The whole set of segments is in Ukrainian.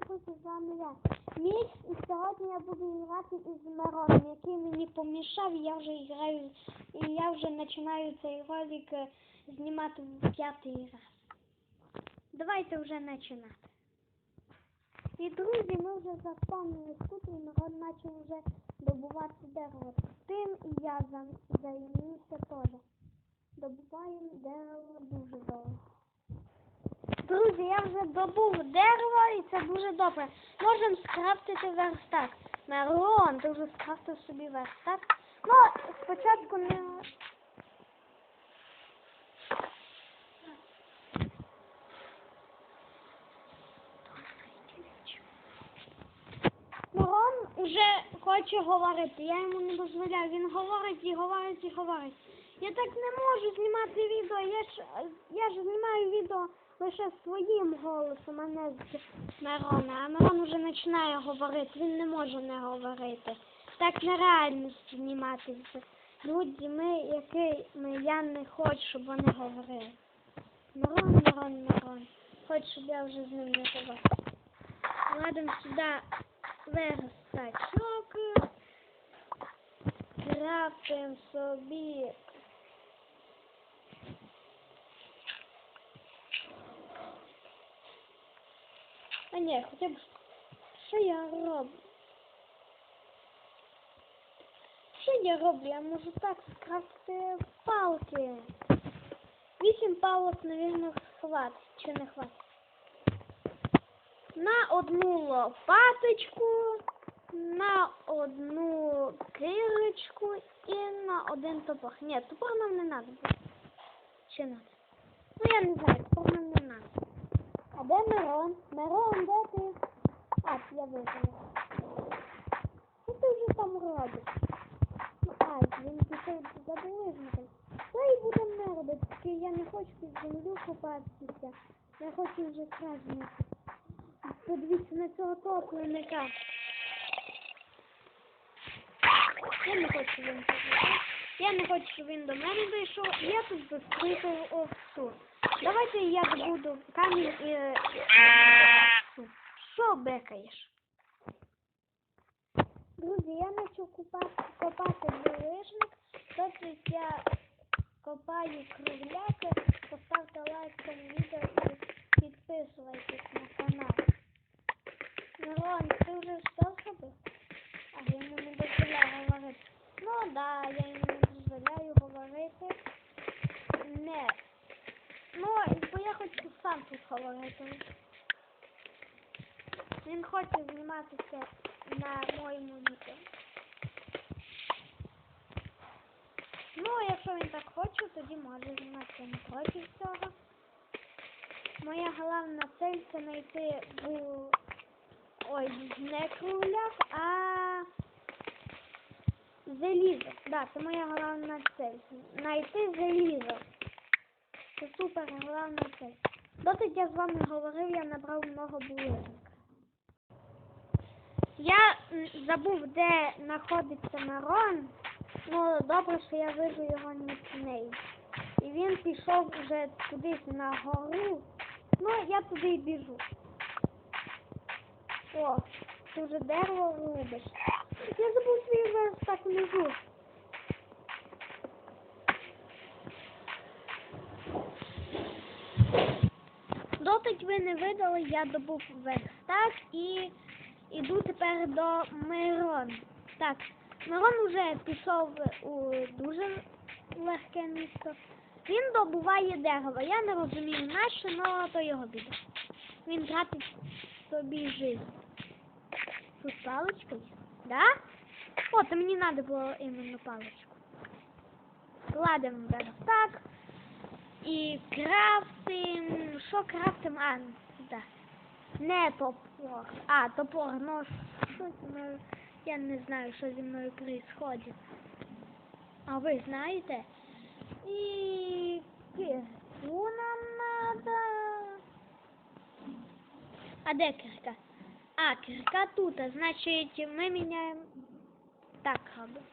друзі, з вами я. Мікс, і сьогодні я буду грати із Мироном, який мені помішав, і я вже граю, і я вже починаю цей ролик е, знімати в п'ятий раз. Давайте вже починати. І друзі, ми вже заспавнили скутер, і Мирон почав вже добувати дерево. Тим і я за- займуся теж. Добуваємо дерево дуже довго. Друзі, я вже добув дерево і це дуже добре. Можемо скрафтити верстак. Мирон, ти вже скрафтив собі верстак. Ну, спочатку не. Мирон вже хоче говорити, я йому не дозволяю. Він говорить і говорить і говорить. Я так не можу знімати відео. Я ж відео лише своїм голосом, а не з Мирона. А Мирон вже починає говорити, він не може не говорити. Так нереально знімати з людьми, якими я не хочу, щоб вони говорили. Мирон, Мирон, Мирон. Хоч, щоб я вже з ним не говорив. Ладно, сюди верстачок. Крафтим собі. А ні, хоча б що я роблю? Що я роблю? Я можу так скрафтити палки. Вісім палок, навірно, хватить. Чи не хватить? На одну лопаточку, на одну кирочку і на один топор. Ні, топор нам не треба. Чи надо? Ну я не знаю, топор нам не треба. А де Мирон? Мирон, де ти? А, я вижила. Що ти вже там робиш? Ну, А, він пішов за булижником. Що і будемо не робити, я не хочу під землю купатися. Я хочу вже кражнути. Подивіться на цього топленика. Я не хочу, він побіжав. Я не хочу, щоб він до мене дійшов. Я тут застрикав овцу. Давайте я буду камінь і... е. Що бекаєш? Друзі, я почав купати, копати булижник. Тобто я копаю кругляки. Поставте лайк цьому відео і підписуйтесь на канал. Мирон, ти вже все зробив? А я не дозволяю говорити. Ну да, я дозволяю говорити. Не. Ну, бо я хочу сам тут говорити. Він хоче зніматися на моєму відео. Ну, якщо він так хоче, тоді може зніматися не проти цього. Моя головна цель це знайти бу... Ой, не кругляк, а залізо. Да, це моя головна цель. Знайти залізо. Це супер головна цель. Досить я з вами говорив, я набрав много булижника. Я забув, де знаходиться Мирон. Ну, добре, що я вижу його нічний. І він пішов вже кудись на гору. Ну, я туди і біжу. О, ти вже дерево рубиш. Я забув свій верстак внизу. Дотить ви не видали, я добув верстак і іду тепер до Мирон. Так, Мирон уже пішов у дуже легке місто. Він добуває дерево. Я не розумію, нащо, але то його біда. Він тратить собі життя. Тут паличка? Да? О, то мені треба було іменно паличку. Кладемо верстак. І крафтим. Що крафтим? А, да. Не топор. А, топор, що зі мною? Я не знаю, що зі мною происходит. А ви знаєте? І кирку нам надо. А де кирка? А, кирка тут, значить ми міняємо так робимо.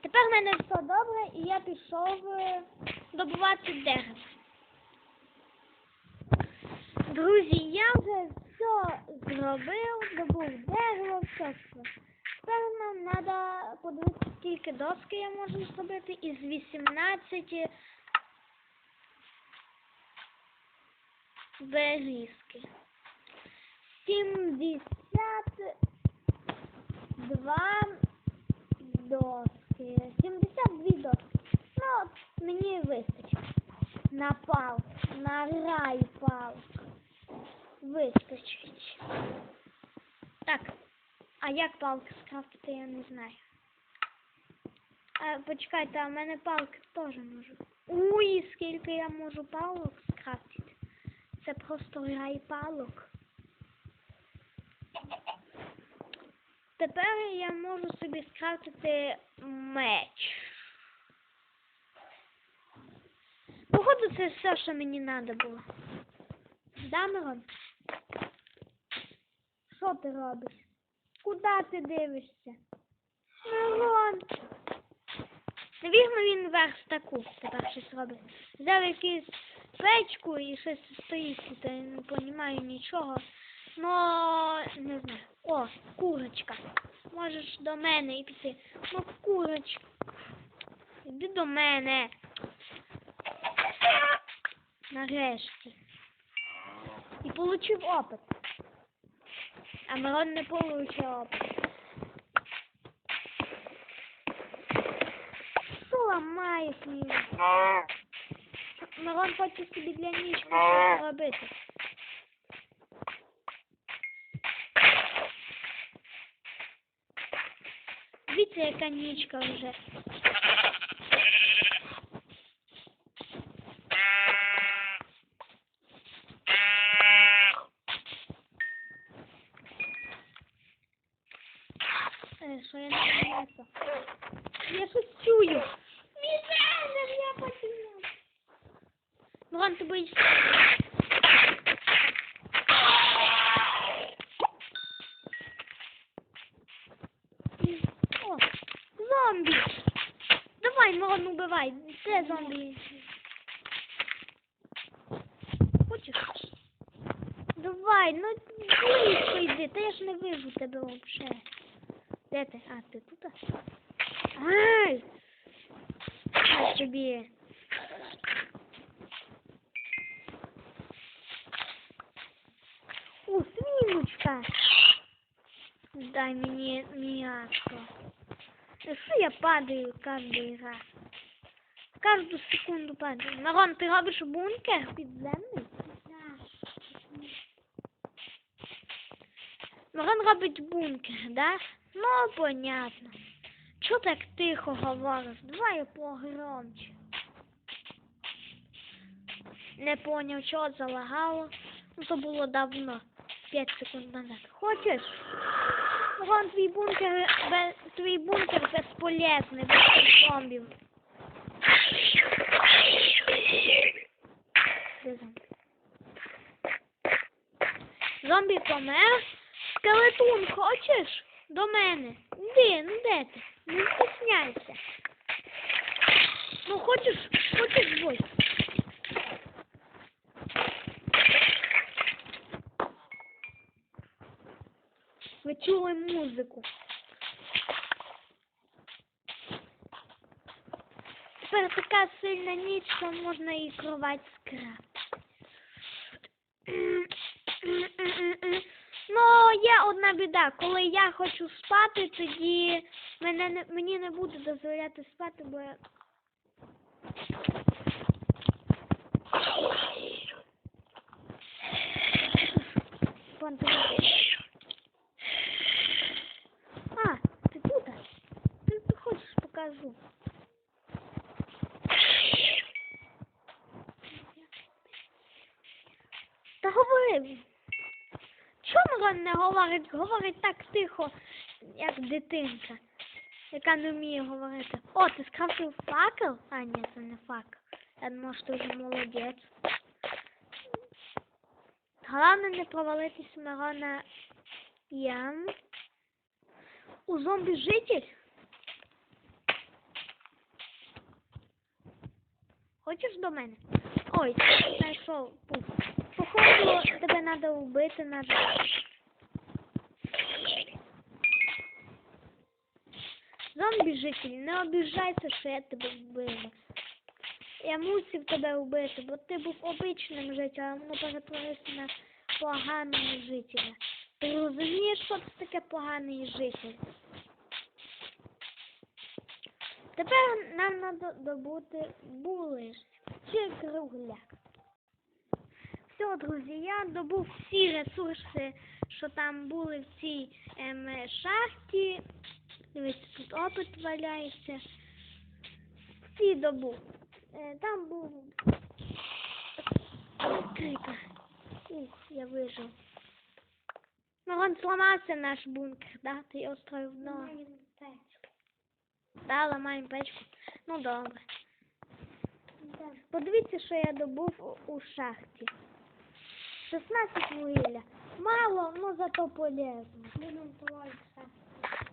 Тепер в мене все добре і я пішов е, добувати дерево. Друзі, я вже все зробив, добув дерево, все. все. Тепер нам треба подивитися, скільки доски я можу зробити із 18 берізки. 72 доски. 72 доски. Ну, мені вистачить. На палку, на рай палку. Вистачить. Так, а як палки скрафтити, я не знаю. А, почекайте, а в мене палки теж можу. Уй, скільки я можу палок скрафтити. Це просто рай палок. Тепер я можу собі скрафтити меч. Походу, це все, що мені треба було. Да, Мирон? Що ти робиш? Куди ти дивишся? Мирон! Навірно, він верстаку тепер щось робить. Взяв якусь печку і щось стоїть тут, я не розумію нічого. Ну, не знаю. О, курочка. Можеш до мене і піти. Ну, курочка. Іди до мене. Нарешті. І получив опит. А Мирон не получив опит. Що ламаєш мені? Мирон хоче собі для нічки щось робити. Дивіться, яка нічка вже. Е, Що я не знаю. Я щось чую. Мізер, я потеряв. Мирон, ти боїшся? Убивай. Це зомбі. Хочеш? Давай, ну близько йди, та я ж не вижу тебе вообще. Де ти? А, ти тут? Ай! Ай тобі. У, свиночка. Дай мне мясо. Что я падаю каждый раз? Каждую секунду падаю. Марон, ти робиш бункер підземний? Марон робить бункер, да? Ну, понятно. Чого так тихо говориш? Давай я погромче. Не поняв, чого залагало. Ну, то було давно. 5 секунд назад. Хочеш? Вон твій бункер, твій бункер безполезний, без зомбів. Зомбі? Помер. Скелетун, хочеш? До мене. Де, ну де ти? Не стісняйся. Ну хочеш, хочеш бой. Ви чули музику. Тепер така сильна ніч, що можна і кровать скраб. Ну, є одна біда. Коли я хочу спати, тоді мене не, мені не буде дозволяти спати, бо я... А, ти тут? Ти хочеш покажу. Та говори. Чому Мирон не говорить? Говорить так тихо, як дитинка, яка не вміє говорити. О, ти скрафтив факел? А, ні, це не факел. Я думав, що ти вже молодець. Головне не провалитись Мирона ям. У зомбі житель? Хочеш до мене? Ой, знайшов пух. Походу, тебе треба вбити надо. Зомбі жителі, не обіжайся, що я тебе вбила. Я мусив тебе вбити, бо ти був обичним жителем, воно перетворився на поганого жителя. Ти розумієш, що це таке поганий житель? Тепер нам треба добути були чи кругляк. Все, друзі, я добув всі ресурси, що там були в цій ем, шахті. Дивіться, тут опит валяється. Всі добув. Е, там був крика. Ух, я вижив. Ну, он сломався наш бункер, да? Ти його строїв вдома. Да, ламаємо печку. Ну добре. Подивіться, що я добув у, у шахті. 16 вугілля. Мало, ну зато полезно. Будемо твої шахти.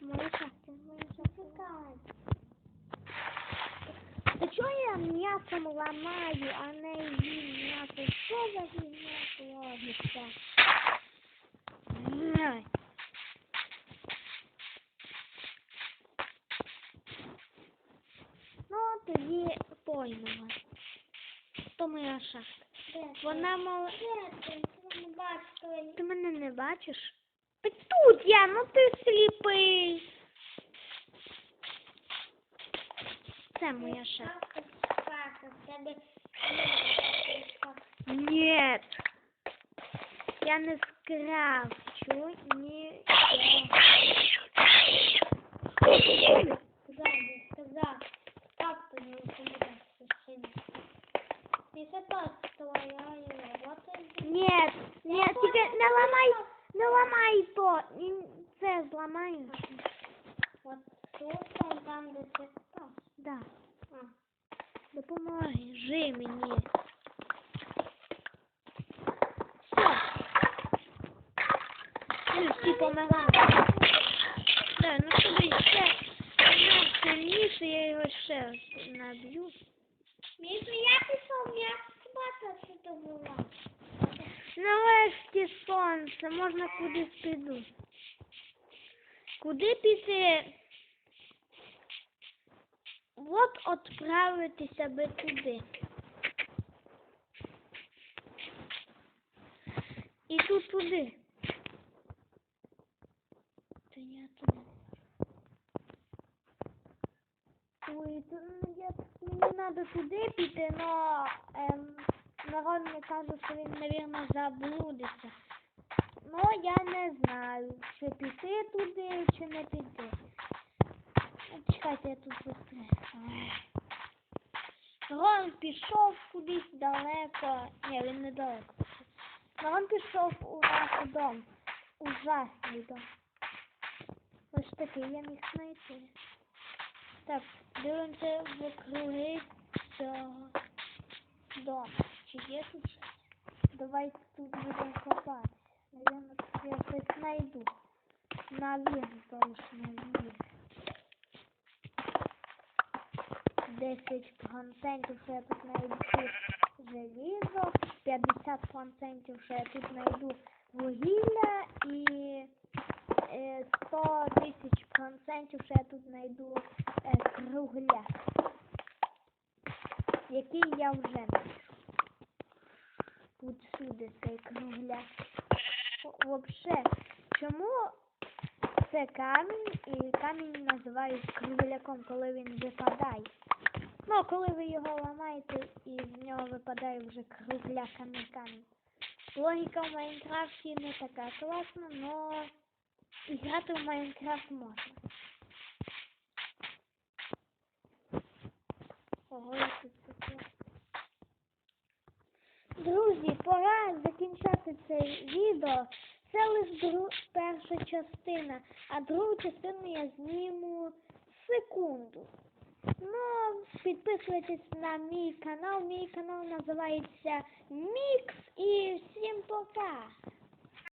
Мої шахти, мої шахти. Та чого я м'ясом ламаю, а не їм м'ясо? Що за твориться? Ай. Ну, тоді поймемо. То моя шахта. Вона мала... Ти мене не бачиш? Тут я, ну ти сліпий. Це моя шахта. Нет. Я не скрафчу ні. Сказав, так то не Если так твоя работа, Нет, нет, тільки не ламай, не ламай то. Ні, Це зламаю. вот тут там, там, где ты спал. Да. А, Допоможи жи мені. Все. Ну, всі помирають. Да, ну сюди ще ну, сильніше, я його ще раз наб'ю. Нарешті сонце, можна кудись піду. Куди піти? От отправитися би туди. І тут туди. Та я туди. Ой, то, ну, я, мені треба туди піти, но ем, народ мені каже, що він, мабуть, заблудиться. Ну, я не знаю, чи піти туди, чи не піти. Чекайте, я тут застряю. Рон пішов кудись далеко. Ні, він не далеко. Рон пішов у наш дом. Ужасний дом. Ось такий я міг знайти. Так, дивимося в круги дому. Чи є тут щось? Давайте тут будемо копатися. Наверно, тут я щось знайду. Навірно, тому що не вірю. 10% що я тут знайду желізо, 50% що я тут знайду вугілля і е, 100 тисяч процентів що я тут знайду е, кругляк, який я вже знайшов. Тут всюди цей кругляк. Взагалі, чому це камінь і камінь називають кругляком, коли він випадає? Ну, коли ви його ламаєте і з нього випадає вже кругляк, а камінь. Логіка в Майнкрафті не така класна, но і в Майнкрафт можна. Ого. Друзі, пора закінчати це відео. Це лише дру... перша частина, а другу частину я зніму секунду. Ну, підписуйтесь на мій канал. Мій канал називається Мікс і всім пока!